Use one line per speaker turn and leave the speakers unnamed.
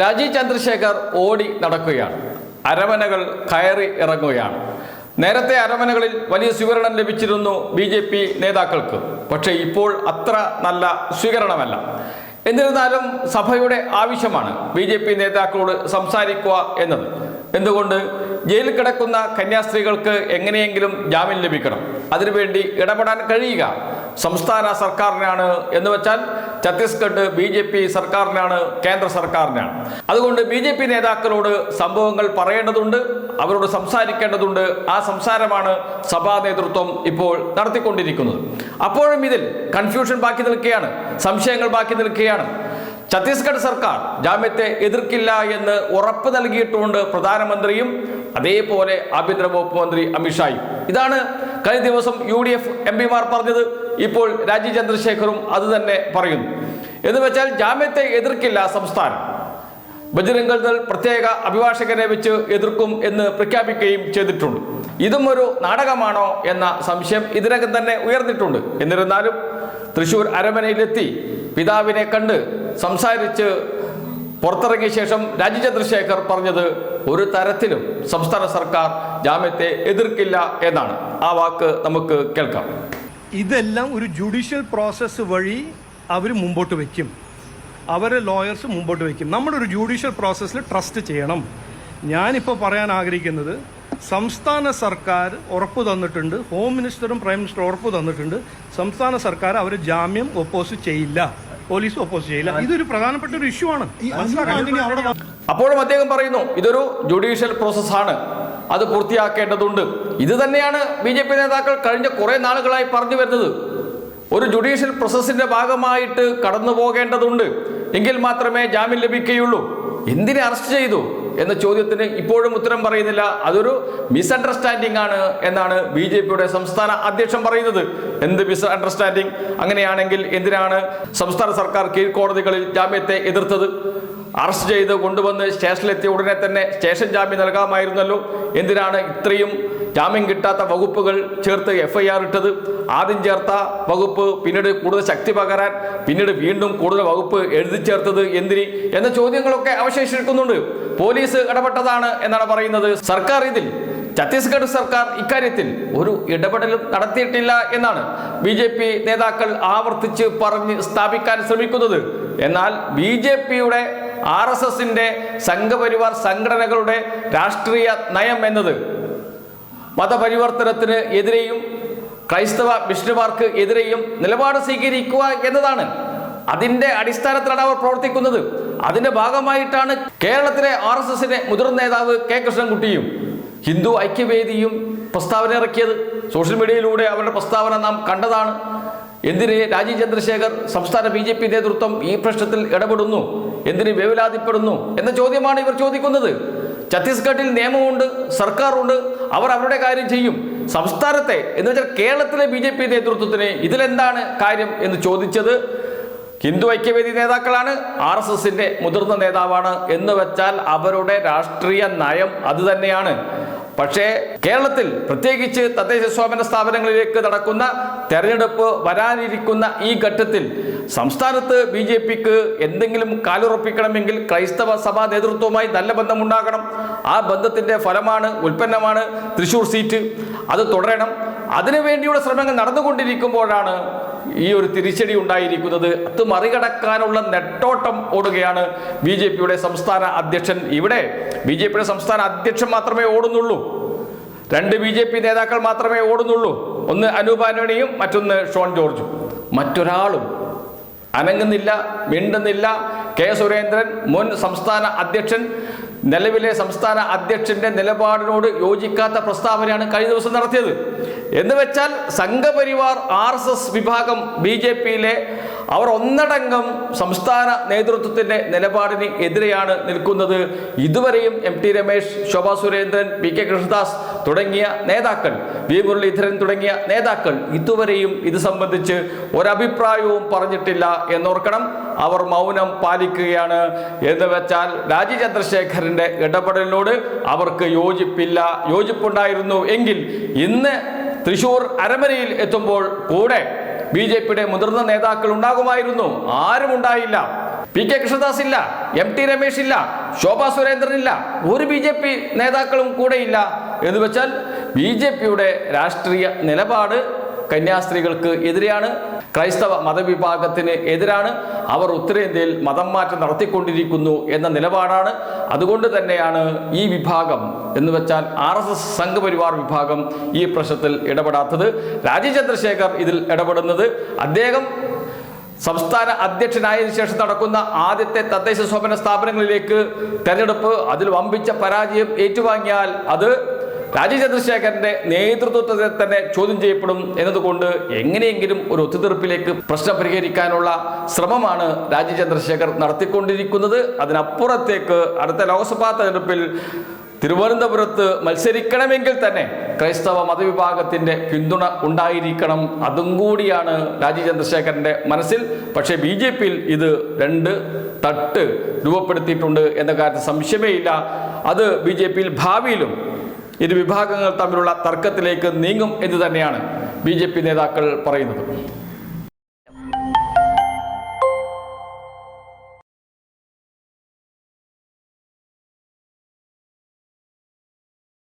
രാജീവ് ചന്ദ്രശേഖർ ഓടി നടക്കുകയാണ്. അരമനകൾ കയറി ഇറങ്ങുകയാണ്. നേരത്തെ അരമനകളിൽ വലിയ സ്വീകരണം ലഭിച്ചിരുന്നു ബി ജെ പി നേതാക്കൾക്ക്. പക്ഷേ ഇപ്പോൾ അത്ര നല്ല സ്വീകരണമല്ല. എന്നിരുന്നാലും സഭയുടെ ആവശ്യമാണ് ബി ജെ പി നേതാക്കളോട് സംസാരിക്കുക എന്നത്. എന്തുകൊണ്ട്? ജയിലിൽ കിടക്കുന്ന കന്യാസ്ത്രീകൾക്ക് എങ്ങനെയെങ്കിലും ജാമ്യം ലഭിക്കണം. അതിനുവേണ്ടി ഇടപെടാൻ കഴിയുക. സംസ്ഥാന സർക്കാരിനാണ് എന്ന് വെച്ചാൽ ഛത്തീസ്ഗഡ് ബി ജെ പി സർക്കാരിനാണ് കേന്ദ്ര സർക്കാരിനാണ്. അതുകൊണ്ട് ബി ജെ പി നേതാക്കളോട് സംഭവങ്ങൾ പറയേണ്ടതുണ്ട് അവരോട് സംസാരിക്കേണ്ടതുണ്ട്. ആ സംസാരമാണ് സഭാ നേതൃത്വം ഇപ്പോൾ നടത്തിക്കൊണ്ടിരിക്കുന്നത്. അപ്പോഴും ഇതിൽ കൺഫ്യൂഷൻ ബാക്കി നിൽക്കുകയാണ് സംശയങ്ങൾ ബാക്കി നിൽക്കുകയാണ്. ഛത്തീസ്ഗഡ് സർക്കാർ ജാമ്യത്തെ എതിർക്കില്ല എന്ന് ഉറപ്പ് നൽകിയിട്ടുകൊണ്ട് പ്രധാനമന്ത്രിയും അതേപോലെ ആഭ്യന്തര വകുപ്പ് മന്ത്രി അമിത്ഷായും. ഇതാണ് കഴിഞ്ഞ ദിവസം യു ഡി എഫ് എം പിമാർ പറഞ്ഞത് ഇപ്പോൾ രാജീവ് ചന്ദ്രശേഖറും അത് തന്നെ പറയുന്നു. എന്ന് വെച്ചാൽ ജാമ്യത്തെ എതിർക്കില്ല സംസ്ഥാനം. ബജരംഗൾ ദൾ പ്രത്യേക അഭിഭാഷകരെ വെച്ച് എതിർക്കും എന്ന് പ്രഖ്യാപിക്കുകയും ചെയ്തിട്ടുണ്ട്. ഇതും ഒരു നാടകമാണോ എന്ന സംശയം ഇതിനകം തന്നെ ഉയർന്നിട്ടുണ്ട്. എന്നിരുന്നാലും തൃശൂർ അരമനയിലെത്തി പിതാവിനെ കണ്ട് സംസാരിച്ച് പുറത്തിറങ്ങിയ ശേഷം രാജീവ് ചന്ദ്രശേഖർ പറഞ്ഞത് ഒരു തരത്തിലും സംസ്ഥാന സർക്കാർ ജാമ്യത്തെ എതിർക്കില്ല എന്നാണ്. ആ വാക്ക് നമുക്ക് കേൾക്കാം.
ഇതെല്ലാം ഒരു ജുഡീഷ്യൽ പ്രോസസ്സ് വഴി അവർ മുമ്പോട്ട് വയ്ക്കും അവരെ ലോയേഴ്സ് മുമ്പോട്ട് വയ്ക്കും നമ്മുടെ ഒരു ജുഡീഷ്യൽ പ്രോസസ്സിൽ ട്രസ്റ്റ് ചെയ്യണം. ഞാനിപ്പോൾ പറയാൻ ആഗ്രഹിക്കുന്നത് സംസ്ഥാന സർക്കാർ ഉറപ്പ് തന്നിട്ടുണ്ട് ഹോം മിനിസ്റ്ററും പ്രൈം മിനിസ്റ്ററും ഉറപ്പ് തന്നിട്ടുണ്ട്. സംസ്ഥാന സർക്കാർ അവർ ജാമ്യം ഒപ്പോസ് ചെയ്യില്ല. പോലീസ് ഒപ്പോസ് ചെയ്യില്ല. ഇതൊരു പ്രധാനപ്പെട്ട ഒരു ഇഷ്യൂ ആണ്.
അപ്പോഴും അദ്ദേഹം പറയുന്നു ഇതൊരു ജുഡീഷ്യൽ പ്രോസസ്സാണ് അത് പൂർത്തിയാക്കേണ്ടതുണ്ട്. ഇത് തന്നെയാണ് ബി ജെ പി നേതാക്കൾ കഴിഞ്ഞ കുറെ നാളുകളായി പറഞ്ഞു വരുന്നത്. ഒരു ജുഡീഷ്യൽ പ്രോസസ്സിന്റെ ഭാഗമായിട്ട് കടന്നു പോകേണ്ടതുണ്ട് എങ്കിൽ മാത്രമേ ജാമ്യം ലഭിക്കുകയുള്ളൂ. എന്തിനെ അറസ്റ്റ് ചെയ്തു? എന്ന ചോദ്യത്തിന് ഇപ്പോഴും ഉത്തരം പറയുന്നില്ല. അതൊരു മിസ്അണ്ടർസ്റ്റാൻഡിംഗ് ആണ് എന്നാണ് ബി ജെ പിയുടെ സംസ്ഥാന അധ്യക്ഷൻ പറയുന്നത്. എന്ത് മിസ്അണ്ടർസ്റ്റാൻഡിംഗ് അങ്ങനെയാണെങ്കിൽ എന്തിനാണ് സംസ്ഥാന സർക്കാർ കീഴ്ക്കോടതികളിൽ ജാമ്യത്തെ എതിർത്തത്? അറസ്റ്റ് ചെയ്ത് കൊണ്ടുവന്ന് സ്റ്റേഷനിലെത്തിയ ഉടനെ തന്നെ സ്റ്റേഷൻ ജാമ്യം നൽകാമായിരുന്നല്ലോ. എന്തിനാണ് ഇത്രയും ജാമ്യം കിട്ടാത്ത വകുപ്പുകൾ ചേർത്ത് എഫ് ഐ ആർ ഇട്ടത്. ആദ്യം ചേർത്ത വകുപ്പ് പിന്നീട് കൂടുതൽ ശക്തി പകരാൻ പിന്നീട് വീണ്ടും കൂടുതൽ വകുപ്പ് എഴുതി ചേർത്തത് എന്തിന്? എന്ന ചോദ്യങ്ങളൊക്കെ അവശേഷിക്കുന്നുണ്ട്. പോലീസ് ഇടപെട്ടതാണ് എന്നാണ് പറയുന്നത്. സർക്കാർ ഇതിൽ ഛത്തീസ്ഗഡ് സർക്കാർ ഇക്കാര്യത്തിൽ ഒരു ഇടപെടലും നടത്തിയിട്ടില്ല എന്നാണ് ബി ജെ പി നേതാക്കൾ ആവർത്തിച്ച് പറഞ്ഞ് സ്ഥാപിക്കാൻ ശ്രമിക്കുന്നത്. എന്നാൽ ബി ജെ പിയുടെ ആർ എസ് എസിന്റെ സംഘപരിവാർ സംഘടനകളുടെ രാഷ്ട്രീയ നയം എന്നത് മതപരിവർത്തനത്തിന് എതിരെയും ക്രൈസ്തവ മിഷനുമാർക്ക് എതിരെയും നിലപാട് സ്വീകരിക്കുക എന്നതാണ് അതിന്റെ അടിസ്ഥാനത്തിലാണ് അവർ പ്രവർത്തിക്കുന്നത്. അതിന്റെ ഭാഗമായിട്ടാണ് കേരളത്തിലെ ആർ എസ് എസിന്റെ മുതിർന്ന നേതാവ് കെ കൃഷ്ണൻകുട്ടിയും ഹിന്ദു ഐക്യവേദിയും പ്രസ്താവന ഇറക്കിയത്. സോഷ്യൽ മീഡിയയിലൂടെ അവരുടെ പ്രസ്താവന നാം കണ്ടതാണ്. എന്തിന് രാജീവ് ചന്ദ്രശേഖർ സംസ്ഥാന ബി ജെ പി നേതൃത്വം ഈ പ്രശ്നത്തിൽ ഇടപെടുന്നു? എന്തിന് വേവലാതിപ്പെടുന്നു? എന്ന ചോദ്യമാണ് ഇവർ ചോദിക്കുന്നത്. ഛത്തീസ്ഗഡിൽ നിയമമുണ്ട് സർക്കാരുണ്ട് അവർ അവരുടെ കാര്യം ചെയ്യും. സംസ്ഥാനത്തെ എന്ന് വെച്ചാൽ കേരളത്തിലെ ബി ജെ പി നേതൃത്വത്തിന് ഇതിലെന്താണ് കാര്യം എന്ന് ചോദിച്ചത് ഹിന്ദു ഐക്യവേദി നേതാക്കളാണ് ആർ എസ് എസിന്റെ മുതിർന്ന നേതാവാണ് എന്ന് വെച്ചാൽ അവരുടെ രാഷ്ട്രീയ നയം അത് തന്നെയാണ്. പക്ഷേ കേരളത്തിൽ പ്രത്യേകിച്ച് തദ്ദേശ സ്വയംഭരണ സ്ഥാപനങ്ങളിലേക്ക് നടക്കുന്ന തെരഞ്ഞെടുപ്പ് വരാനിരിക്കുന്ന ഈ ഘട്ടത്തിൽ സംസ്ഥാനത്ത് ബി ജെ പിക്ക് എന്തെങ്കിലും കാലുറപ്പിക്കണമെങ്കിൽ ക്രൈസ്തവ സഭാ നേതൃത്വവുമായി നല്ല ബന്ധമുണ്ടാകണം. ആ ബന്ധത്തിന്റെ ഫലമാണ് ഉൽപ്പന്നമാണ് തൃശ്ശൂർ സീറ്റ്. അത് തുടരണം. അതിനുവേണ്ടിയുള്ള ശ്രമങ്ങൾ നടന്നുകൊണ്ടിരിക്കുമ്പോഴാണ് ഈ ഒരു തിരിച്ചടി ഉണ്ടായിരിക്കുന്നത്. അത് മറികടക്കാനുള്ള നെട്ടോട്ടം ഓടുകയാണ് ബി ജെ പിയുടെ സംസ്ഥാന അധ്യക്ഷൻ. ഇവിടെ ബി ജെ പിയുടെ സംസ്ഥാന അധ്യക്ഷൻ മാത്രമേ ഓടുന്നുള്ളൂ. രണ്ട് ബി ജെ പി നേതാക്കൾ മാത്രമേ ഓടുന്നുള്ളൂ. ഒന്ന് അനൂപ് ആന്റണിയും മറ്റൊന്ന് ഷോൺ ജോർജും. മറ്റൊരാളും അനങ്ങുന്നില്ല മിണ്ടുന്നില്ല. കെ സുരേന്ദ്രൻ മുൻ സംസ്ഥാന അധ്യക്ഷൻ നിലവിലെ സംസ്ഥാന അധ്യക്ഷന്റെ നിലപാടിനോട് യോജിക്കാത്ത പ്രസ്താവനയാണ് കഴിഞ്ഞ ദിവസം നടത്തിയത്. എന്ന് വെച്ചാൽ സംഘപരിവാർ ആർ വിഭാഗം ബി ജെ പിയിലെ അവർ ഒന്നടങ്കം സംസ്ഥാന നേതൃത്വത്തിന്റെ നിലപാടിന് എതിരെയാണ് നിൽക്കുന്നത്. ഇതുവരെയും M T Ramesh Shobha Surendran P K Krishnadas തുടങ്ങിയ നേതാക്കൾ വി മുരളീധരൻ തുടങ്ങിയ നേതാക്കൾ ഇതുവരെയും ഇത് സംബന്ധിച്ച് ഒരഭിപ്രായവും പറഞ്ഞിട്ടില്ല എന്നോർക്കണം. അവർ മൗനം പാലിക്കുകയാണ് എന്ന് വെച്ചാൽ രാജീവ് ചന്ദ്രശേഖരന്റെ ഇടപെടലിനോട് അവർക്ക് യോജിപ്പില്ല യോജിപ്പുണ്ടായിരുന്നു എങ്കിൽ ഇന്ന് തൃശൂർ അരമനയിൽ എത്തുമ്പോൾ കൂടെ ബി ജെ പിയുടെ മുതിർന്ന നേതാക്കൾ ഉണ്ടാകുമായിരുന്നു. ആരും ഉണ്ടായില്ല പി കെ കൃഷ്ണദാസ് ഇല്ല എം ടി രമേശ് ഇല്ല ശോഭാ സുരേന്ദ്രൻ ഇല്ല ഒരു ബി ജെ പി നേതാക്കളും കൂടെ ഇല്ല എന്ന് വെച്ചാൽ ബി ജെ പിയുടെ രാഷ്ട്രീയ നിലപാട് കന്യാസ്ത്രീകൾക്ക് എതിരെയാണ്. ക്രൈസ്തവ മതവിഭാഗത്തിന് എതിരാണ്. അവർ ഉത്തരേന്ത്യയിൽ മതം മാറ്റം നടത്തിക്കൊണ്ടിരിക്കുന്നു എന്ന നിലപാടാണ് അതുകൊണ്ട് തന്നെയാണ് ഈ വിഭാഗം എന്ന് വെച്ചാൽ ആർ എസ് എസ് സംഘപരിവാർ വിഭാഗം ഈ പ്രശ്നത്തിൽ ഇടപെടാത്തത്. രാജീവ് ചന്ദ്രശേഖർ ഇതിൽ ഇടപെടുന്നത്. അദ്ദേഹം സംസ്ഥാന അധ്യക്ഷനായതിനു ശേഷം നടക്കുന്ന ആദ്യത്തെ തദ്ദേശ സ്വയംഭരണ സ്ഥാപനങ്ങളിലേക്ക് തെരഞ്ഞെടുപ്പ് അതിൽ വമ്പിച്ച പരാജയം ഏറ്റുവാങ്ങിയാൽ അത് രാജീവ് ചന്ദ്രശേഖരന്റെ നേതൃത്വത്തെ തന്നെ ചോദ്യം ചെയ്യപ്പെടും എന്നതുകൊണ്ട് എങ്ങനെയെങ്കിലും ഒരു ഒത്തുതീർപ്പിലേക്ക് പ്രശ്നം പരിഹരിക്കാനുള്ള ശ്രമമാണ് രാജീവ് ചന്ദ്രശേഖർ നടത്തിക്കൊണ്ടിരിക്കുന്നത്. അതിനപ്പുറത്തേക്ക് അടുത്ത ലോക്സഭാ തെരഞ്ഞെടുപ്പിൽ തിരുവനന്തപുരത്ത് മത്സരിക്കണമെങ്കിൽ തന്നെ ക്രൈസ്തവ മതവിഭാഗത്തിന്റെ പിന്തുണ ഉണ്ടായിരിക്കണം. അതും കൂടിയാണ് രാജീവ് ചന്ദ്രശേഖരന്റെ മനസ്സിൽ. പക്ഷേ ബി ജെ പിയിൽ ഇത് രണ്ട് തട്ട് രൂപപ്പെടുത്തിയിട്ടുണ്ട് എന്ന കാര്യത്തിൽ സംശയമേ ഇല്ല. അത് ബി ജെ പിയിൽ ഭാവിയിലും ഇരു വിഭാഗങ്ങൾ തമ്മിലുള്ള തർക്കത്തിലേക്ക് നീങ്ങും എന്ന് തന്നെയാണ് ബി നേതാക്കൾ പറയുന്നത്.